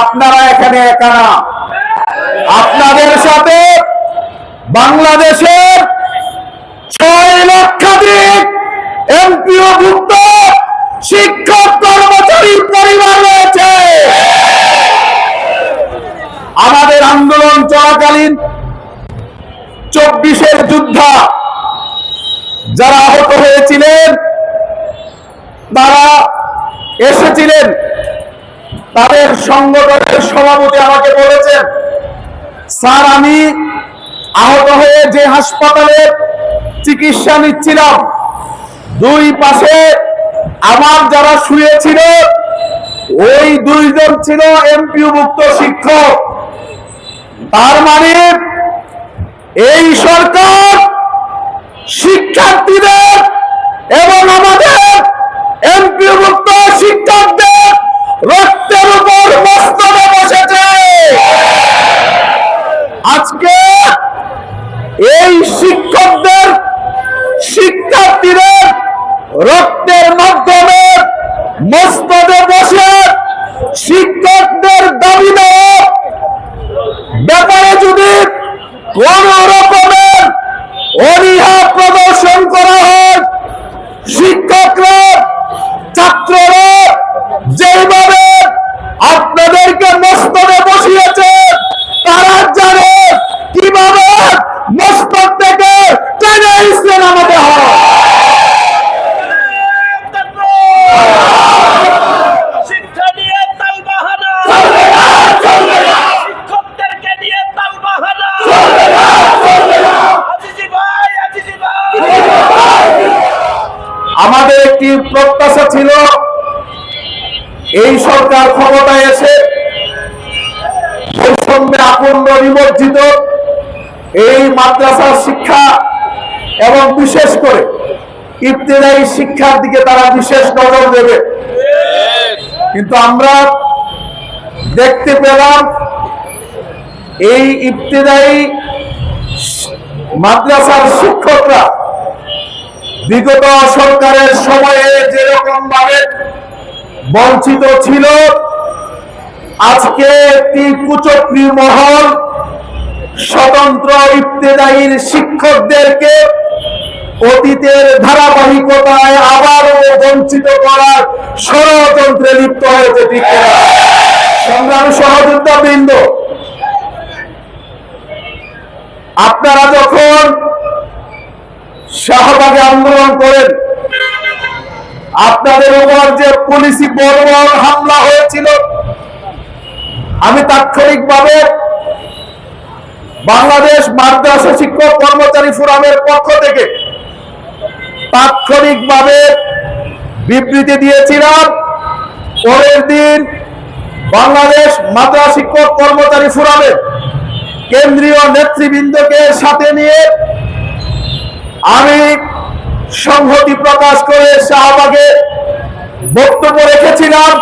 আপনারা এখানে একা না। আপনাদের সাথে বাংলাদেশের ছয় লক্ষাধিক এমপিও ভুক্ত শিক্ষক কর্মচারীর পরিবার রয়েছে। আমাদের আন্দোলন চলাকালীন চব্বিশের যোদ্ধা, যারা আহত হয়েছিলেন, তারা এসেছিলেন। সংগঠনের সভাপতি আমাকে বলেছেন, স্যার, আমি আহত হয়ে যে হাসপাতালে চিকিৎসা নিচ্ছিলাম, দুই পাশে আমার যারা শুয়েছিল, ওই দুইজন ছিল এমপিও মুক্ত শিক্ষক। তার মানে এই সরকার শিক্ষার্থীদের এবং আমাদের এমপিও মুক্ত শিক্ষকদের রক্তের উপর মস্তকে বসেছে আজকে এই শিক্ষকদের শিক্ষার্থীদের রক্তের মাধ্যমে মস্তদে বসে শিক্ষকদের দাবি দেওয়া। ব্যাপারে যদি কোন আমাদের একটি প্রত্যাশা ছিল, এই সরকার ক্ষমতায় এসে বৈষম্যে আপন্ন নিমজ্জিত এই মাদ্রাসার শিক্ষা এবং বিশেষ করে ইবতেদায়ী শিক্ষার দিকে তারা বিশেষ নজর দেবে। কিন্তু আমরা দেখতে পেলাম এই ইবতেদায়ী মাদ্রাসার শিক্ষকরা বিগত সরকারের সময়ে যেরকম ভাবে বঞ্চিত ছিল, আজকে একটি কুচক্রী মহল স্বতন্ত্র ইবতেদায়ীর শিক্ষকদেরকে অতীতের ধারাবাহিকতায় আবারও বঞ্চিত করার ষড়যন্ত্রে লিপ্ত হয়েছে ঠিক? সংগ্রামী সহযোদ্ধা বৃন্দ, আপনারা যখন শাহবাগে আন্দোলন করেন। আপনাদের উপর যে পুলিশি বর্বর হামলা হয়েছিল, আমি তাৎক্ষণিকভাবে বাংলাদেশ মাদ্রাসা শিক্ষক কর্মচারী ফোরামের পক্ষ থেকে তাৎক্ষণিকভাবে বিবৃতি দিয়েছিলাম, পরের দিন বাংলাদেশ মাদ্রাসা শিক্ষক কর্মচারী ফোরামের কেন্দ্রীয় নেতৃবৃন্দকে সাথে নিয়ে আমি সংহতি প্রকাশ করে শাহবাগে বক্তব্য রেখেছিলাম।